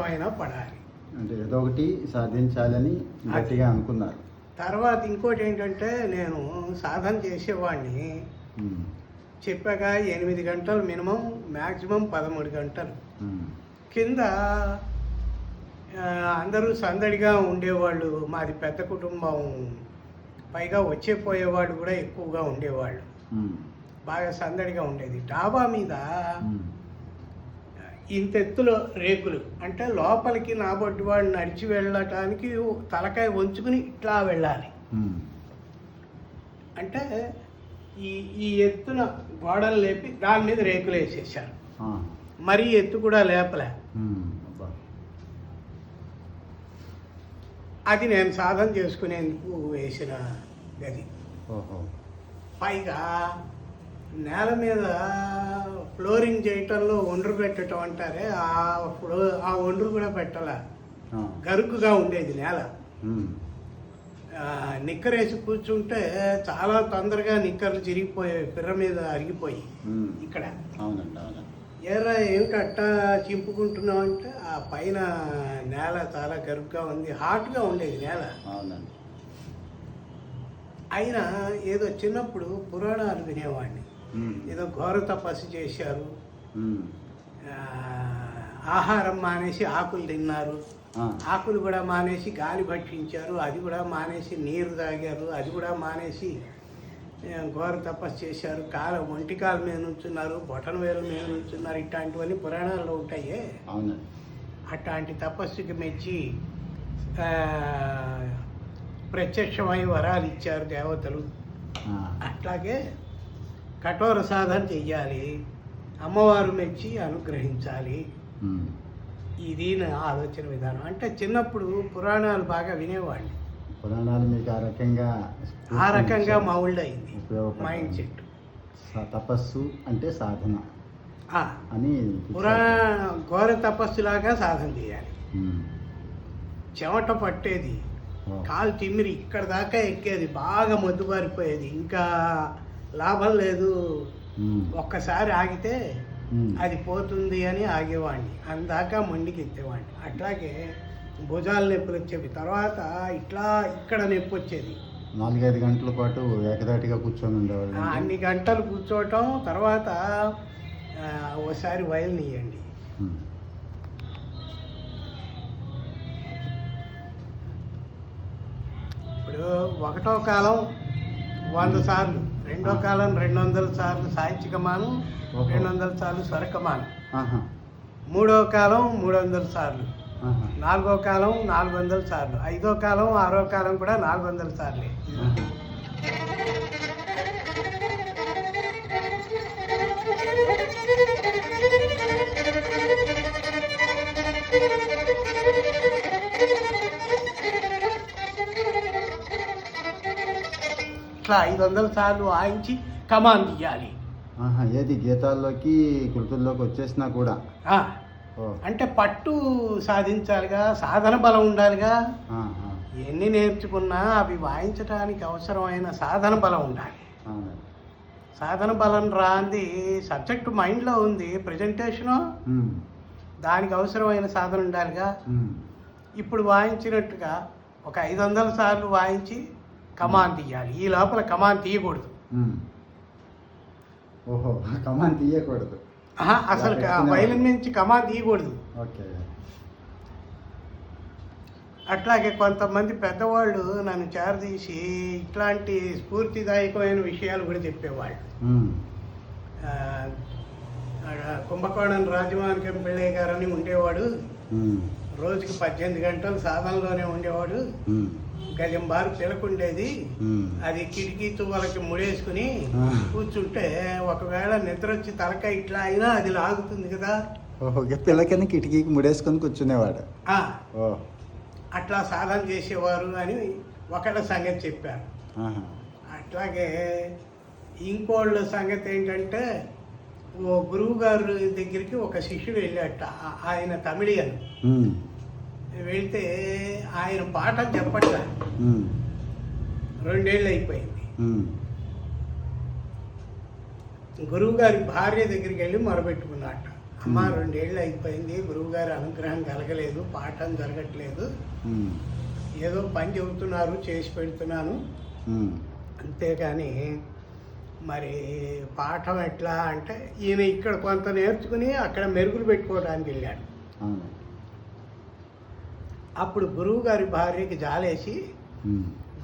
కష్టమైనా పడాలి. అంటే ఏదో ఒకటి సాధించాలని గట్టిగా అనుకున్నారు. తర్వాత ఇంకోటి ఏంటంటే నేను సాధన చేసేవాడిని. చెప్పాక ఎనిమిది గంటలు మినిమం మ్యాక్సిమం పదమూడు గంటలు. కింద అందరూ సందడిగా ఉండేవాళ్ళు. మాది పెద్ద కుటుంబం. పైగా వచ్చే పోయేవాళ్ళు కూడా ఎక్కువగా ఉండేవాళ్ళు. బాగా సందడిగా ఉండేది. డాబా మీద ఉమ్, ఇంత ఎత్తులో రేకులు. అంటే లోపలికి నాబొడ్డు వాడు నడిచి వెళ్ళటానికి తలకాయ వంచుకుని ఇట్లా వెళ్ళాలి. అంటే ఈ ఈ ఎత్తున గోడలు లేపి దాని మీద రేకులు వేసేసారు మరీ ఎత్తు కూడా లేపలే. అది నేను సాధన చేసుకునేందుకు వేసిన గది. పైగా నేల మీద ఫ్లోరింగ్ చేయటంలో ఒండ్రు పెట్టడం అంటారే ఆ ఫ్లో ఆ ఒండ్రు కూడా పెట్టాల? గరుకుగా ఉండేది నేల. నిక్కరేసి కూర్చుంటే చాలా తొందరగా నిక్కర్లు చిరిగిపోయాయి పిర్ర మీద అరిగిపోయి ఇక్కడ. అవునండి అవునండి. ఎర్ర ఏమిటి అట్టా చింపుకుంటున్నావు అంటే ఆ పైన నేల చాలా గరుగ్గా ఉంది హాట్గా ఉండేది నేల. అవునండి. అయినా ఏదో చిన్నప్పుడు పురాణాలు వినేవాడిని. ఏదో ఘోర తపస్సు చేశారు. ఆహారం మానేసి ఆకులు తిన్నారు. ఆకులు కూడా మానేసి గాలి భక్షించారు అది కూడా మానేసి నీరు తాగారు. అది కూడా మానేసి ఘోర తపస్సు చేశారు. కాల ఒంటి కాల మీద నుంచున్నారు బొటన వేల మీద నుంచున్నారు. ఇట్లాంటివన్నీ పురాణాల్లో ఉంటాయే. అట్లాంటి తపస్సుకి మెచ్చి ప్రత్యక్షమై వరాలు ఇచ్చారు దేవతలు. అట్లాగే కఠోర సాధన చెయ్యాలి. అమ్మవారు మెచ్చి అనుగ్రహించాలి. ఇది నా ఆలోచన విధానం. అంటే చిన్నప్పుడు పురాణాలు బాగా వినేవాడిని. పురాణాలు మీకు ఆ రకంగా ఆ రకంగా మౌల్డ్ అయింది ఉపయోగపడ్డాయి. Mind set. తపస్సు అంటే సాధన. అని పురా ఘోర తపస్సులాగా సాధన చేయాలి. చెమట పట్టేది. కాలు తిమ్మిరి ఇక్కడ దాకా ఎక్కేది. బాగా మొద్దుబారిపోయేది ఇంకా లాభం లేదు. ఒక్కసారి ఆగితే అది పోతుంది అని ఆగేవాడిని. అందాక మొండికి ఎత్తేవాడిని. అట్లాగే భుజాల నొప్పులు వచ్చేవి. తర్వాత ఇట్లా ఇక్కడ నొప్పి వచ్చేది. నాలుగైదు గంటల పాటు ఏకదాటిగా కూర్చొని ఉండేవాళ్ళు అన్ని గంటలు కూర్చోవటం తర్వాత ఆ, ఓసారి వయలునియండి ఇప్పుడు ఒకటో కాలం వంద సార్లు. రెండో కాలం రెండు వందల సార్లు సాహిత్యకమానం. రెండు వందల సార్లు స్వరకమానం మూడో కాలం మూడు వందల సార్లు నాలుగో కాలం నాలుగు వందల సార్లు. ఐదో కాలం ఆరో కాలం కూడా నాలుగు వందల సార్లే ఇట్లా ఐదు వందల సార్లు వాయించి కమాన్ తీయాలి ఏది? గీతాల్లోకి కృతుల్లోకి వచ్చేసినా కూడా? అంటే పట్టు సాధించాలిగా సాధన బలం ఉండాలిగా. ఎన్ని నేర్చుకున్నా అవి వాయించడానికి అవసరమైన సాధన బలం ఉండాలి. సాధన బలం రాంది సబ్జెక్ట్ మైండ్లో ఉంది ప్రజెంటేషను. దానికి అవసరమైన సాధన ఉండాలిగా. ఇప్పుడు వాయించినట్టుగా ఒక ఐదు వందల సార్లు వాయించి కమాన్ తీయాలి. ఈ లోపల కమాన్ తీయకూడదు. ఓహో కమాన్ తీయకూడదు. అసలు వైలిన్ నుంచి కమాన్ తీయకూడదు. ఓకే. అట్లాగే కొంతమంది పెద్దవాళ్ళు నన్ను చేరదీసి ఇట్లాంటి స్ఫూర్తిదాయకమైన విషయాలు కూడా చెప్పేవాళ్ళు. కుంభకోణం రాజమానికం పిళ్ళయ్య గారని ఉండేవాడు. రోజుకి పద్దెనిమిది గంటలు సాధనలోనే ఉండేవాడు. ఉమ్, గజం బారు పిలకుండేది. అది కిటికీ తువ్వలకి ముడేసుకుని. కూర్చుంటే ఒకవేళ నిద్ర వచ్చి తలకాయ ఇట్లా అయినా అది లాగుతుంది కదా. పిల్లకని కిటికీకి ముడేసుకొని కూర్చునేవాడు. అట్లా సాధన చేసేవారు అని ఒకళ్ళ సంగతి చెప్పారు. అట్లాగే ఇంకోళ్ళ సంగతి ఏంటంటే ఓ గురువు గారు దగ్గరికి ఒక శిష్యుడు వెళ్ళాట ఆయన తమిళియన్. వెళ్తే ఆయన పాఠం చెప్పట్లే. రెండేళ్ళు అయిపోయింది. గురువు గారి భార్య దగ్గరికి వెళ్ళి మొరబెట్టుకున్నట్ట అమ్మ మ్మ్. రెండేళ్ళు అయిపోయింది. గురువుగారి అనుగ్రహం కలగలేదు. పాఠం జరగట్లేదు. ఏదో పని చెబుతున్నారు చేసి పెడుతున్నాను. అంతేగాని మరి పాఠం ఎట్లా అంటే ఈయన ఇక్కడ కొంత నేర్చుకుని అక్కడ మెరుగులు పెట్టుకోవడానికి వెళ్ళాడు. అప్పుడు గురువు గారి భార్యకి జాలేసి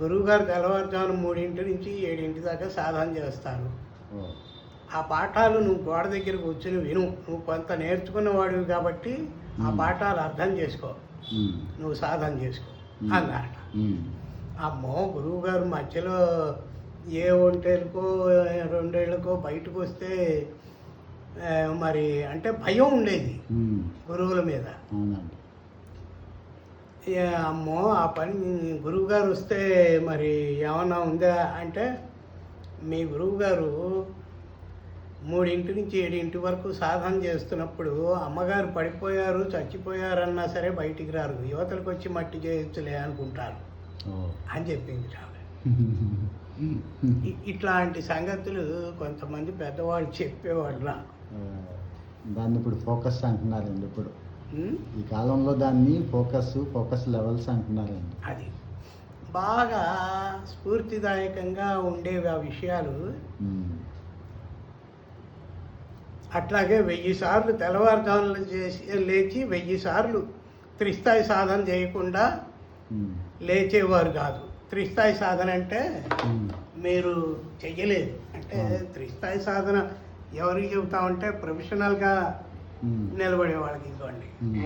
గురువుగారు తెల్లవారుజామున మూడింటి నుంచి ఏడింటి దాకా సాధన చేస్తారు. ఆ పాఠాలు నువ్వు గోడ దగ్గర కూర్చుని విను. నువ్వు కొంత నేర్చుకున్న వాడివి కాబట్టి ఆ. పాఠాలు అర్థం చేసుకో. నువ్వు సాధన చేసుకో. అన్నారట. అమ్మో గురువు గారు మధ్యలో ఏ ఒంటేళ్ళకో రెండేళ్ళకో బయటకు వస్తే మరి అంటే భయం ఉండేది గురువుల మీద. అమ్మో ఆ పని గురువు గారు వస్తే మరి ఏమన్నా ఉందా అంటే మీ గురువు గారు మూడింటి నుంచి ఏడింటి వరకు సాధన చేస్తున్నప్పుడు అమ్మగారు పడిపోయారు చచ్చిపోయారన్నా సరే బయటికి రారు. యువతలకు వచ్చి మట్టి చేయొచ్చులే అనుకుంటారు. అని చెప్పింది ఆవిడ ఇట్లాంటి సంగతులు కొంతమంది పెద్దవాళ్ళు చెప్పేవాళ్ళ ఆ, దాన్ని ఇప్పుడు ఫోకస్ అంటున్నారండి ఇప్పుడు? ఈ కాలంలో దాన్ని ఫోకస్ ఫోకస్ లెవెల్స్ అంటున్నారండి. అది. బాగా స్ఫూర్తిదాయకంగా ఉండేవి ఆ విషయాలు. ఉమ్, అట్లాగే వెయ్యి సార్లు తెల్లవారుజాములు చేసి లేచి వెయ్యి సార్లు త్రిస్థాయి సాధన చేయకుండా ఉమ్, లేచేవారు కాదు. త్రిస్థాయి సాధన అంటే మీరు చెయ్యలేదు. అంటే. త్రిస్థాయి సాధన ఎవరికి చెబుతామంటే ప్రొఫెషనల్గా నిలబడే వాళ్ళకి ఉమ్.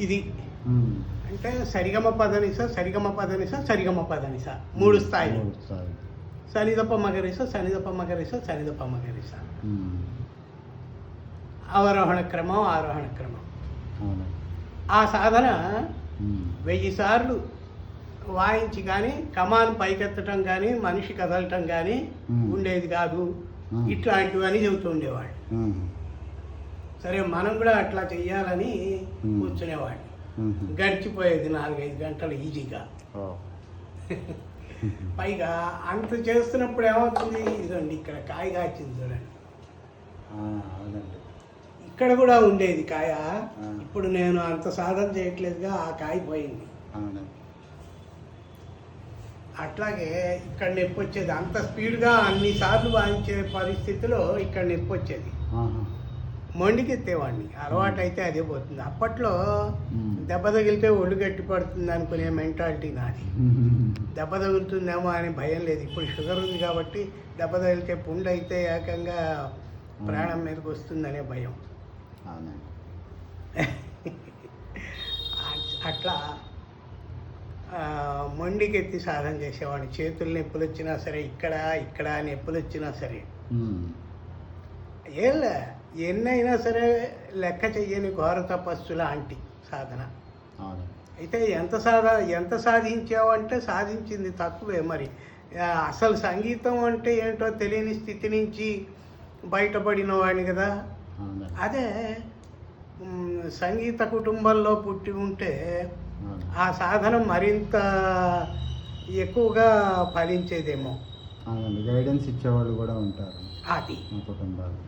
ఇది. అంటే సరిగమ పదనిస సరిగమ పదనిస సరిగమ పదనిస. మూడు స్థాయిలు. మగరిస సనిదప మగరిస సనిదప మగరిస ఉమ్, అవరోహణ క్రమం ఆరోహణ క్రమం ఆ సాధన ఉమ్, వెయ్యి సార్లు వాయించి కానీ కమాన్ పైకెత్తటం కానీ మనిషి కదలటం కానీ Hmm. ఉండేది కాదు Hmm. ఇట్లాంటివన్నీ చెబుతూ ఉండేవాడు ఉమ్, సరే మనం కూడా అట్లా చెయ్యాలని Hmm. కూర్చునేవాడిని ఉమ్. గడిచిపోయేది నాలుగైదు గంటలు ఈజీగా ఓ. పైగా అంత చేస్తున్నప్పుడు ఏమవుతుంది? ఇదండి ఇక్కడ కాయ కాచింది చూడండి. అవునండి. ఇక్కడ కూడా ఉండేది కాయ. ఇప్పుడు నేను అంత సాధన చేయట్లేదుగా ఆ కాయ పోయింది. అవునండి. అట్లాగే ఇక్కడ నొప్పి వచ్చేది. అంత స్పీడ్గా అన్ని సార్లు వాయించే పరిస్థితిలో ఇక్కడ నొప్పి వచ్చేది. మొండికెత్తేవాడిని. అలవాటు అయితే అదే పోతుంది. అప్పట్లో. దెబ్బ తగిలితే ఒళ్ళు గట్టి పడుతుంది అనుకునే మెంటాలిటీ నాది. దెబ్బ తగులుతుందేమో అని భయం లేదు. ఇప్పుడు షుగర్ ఉంది కాబట్టి దెబ్బ తగిలితే పుండు అయితే ఏకంగా ప్రాణం మీదకి వస్తుందనే భయం. అట్లా మొండికెత్తి సాధన చేసేవాడిని. చేతులు నొప్పులు వచ్చినా సరే ఇక్కడ ఇక్కడ నొప్పులు వచ్చినా సరే. ఏళ్ళ ఎన్నైనా సరే లెక్క చెయ్యని ఘోర తపస్సు లాంటి సాధన. అయితే ఎంత సాధ ఎంత సాధించావంటే సాధించింది తక్కువే మరి. అసలు సంగీతం అంటే ఏంటో తెలియని స్థితి నుంచి బయటపడిన వాడిని కదా. అదే సంగీత కుటుంబంలో పుట్టి ఉంటే. ఆ సాధన మరింత ఎక్కువగా ఫలించేదేమో. గైడెన్స్ ఇచ్చేవాళ్ళు కూడా ఉంటారు. అది. కుటుంబాలు.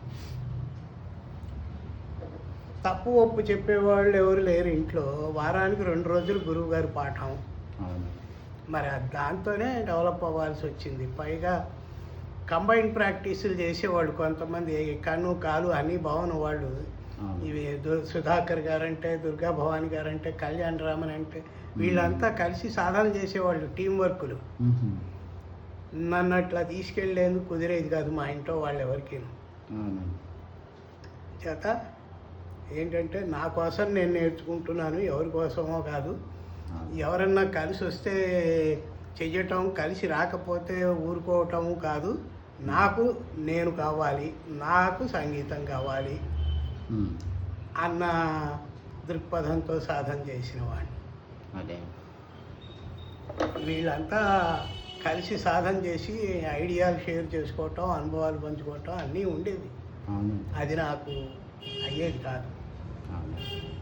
తప్పు ఒప్పు చెప్పేవాళ్ళు ఎవరు లేరు ఇంట్లో. వారానికి రెండు రోజులు గురువు గారి పాఠం మరి దాంతోనే డెవలప్ అవ్వాల్సి వచ్చింది. పైగా కంబైన్ ప్రాక్టీసులు చేసేవాళ్ళు కొంతమంది కన్ను కాలు అన్నీ బాగున్న వాళ్ళు. ఇవి సుధాకర్ గారంటే దుర్గా భవాని గారంటే కళ్యాణ్ రామన్ అంటే వీళ్ళంతా కలిసి సాధన చేసేవాళ్ళు టీం వర్కులు. నన్ను అట్లా తీసుకెళ్ళేందుకు కుదిరేది కాదు మా ఇంట్లో వాళ్ళు ఎవరికి చేత ఏంటంటే నా కోసం నేను నేర్చుకుంటున్నాను ఎవరి కోసమో కాదు. ఎవరన్నా కలిసి వస్తే చెయ్యటం కలిసి రాకపోతే ఊరుకోవటం కాదు. నాకు నేను కావాలి నాకు సంగీతం కావాలి. అన్న దృక్పథంతో సాధన చేసిన వాడిని అదే. వీళ్ళంతా కలిసి సాధన చేసి ఐడియాలు షేర్ చేసుకోవటం అనుభవాలు పంచుకోవటం అన్నీ ఉండేది అవును. అది నాకు అయ్యేది కాదు. Thank you.